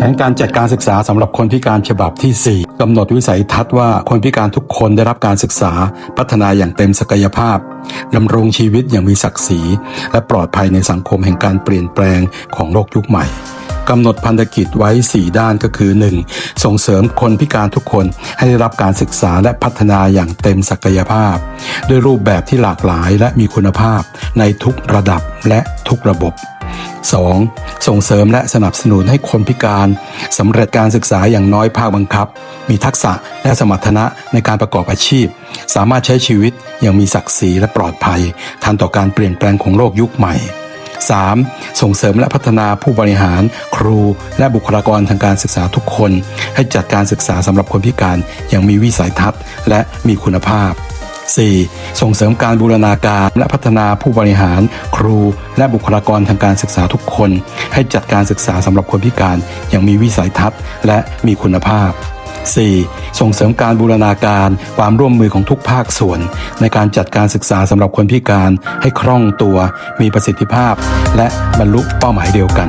แผนการจัดการศึกษาสำหรับคนพิการฉบับที่ 4กำหนดวิสัยทัศน์ว่าคนพิการทุกคนได้รับการศึกษาพัฒนาอย่างเต็มศักยภาพดำรงชีวิตอย่างมีศักดิ์ศรี และปลอดภัยในสังคมแห่งการเปลี่ยนแปลงของโลกยุคใหม่กำหนดพันธกิจไว้ 4 ด้านก็คือ 1. ส่งเสริมคนพิการทุกคนให้ได้รับการศึกษาและพัฒนาอย่างเต็มศักยภาพ ด้วยรูปแบบที่หลากหลายและมีคุณภาพในทุกระดับและทุกระบบ 2. ส่งเสริมและสนับสนุนให้คนพิการสำเร็จการศึกษาอย่างน้อยภาคบังคับ มีทักษะและสมรรถนะในการประกอบอาชีพ สามารถใช้ชีวิตอย่างมีศักดิ์ศรีและปลอดภัย ทันต่อการเปลี่ยนแปลงของโลกยุคใหม่ 3. ส่งเสริมและพัฒนาผู้บริหาร ครู และบุคลากรทางการศึกษาทุกคน ให้จัดการศึกษาสำหรับคนพิการอย่างมีวิสัยทัศน์ และมีคุณภาพ 4. ส่งเสริมการบูรณาการและพัฒนาผู้บริหาร ครู และบุคลากรทางการศึกษาทุกคน ให้จัดการศึกษาสำหรับคนพิการอย่างมีวิสัยทัศน์ และมีคุณภาพ 4. ส่งเสริมการบูรณาการความร่วมมือของทุกภาคส่วน ในการจัดการศึกษาสำหรับคนพิการให้คล่องตัว มีประสิทธิภาพ และบรรลุเป้าหมายเดียวกัน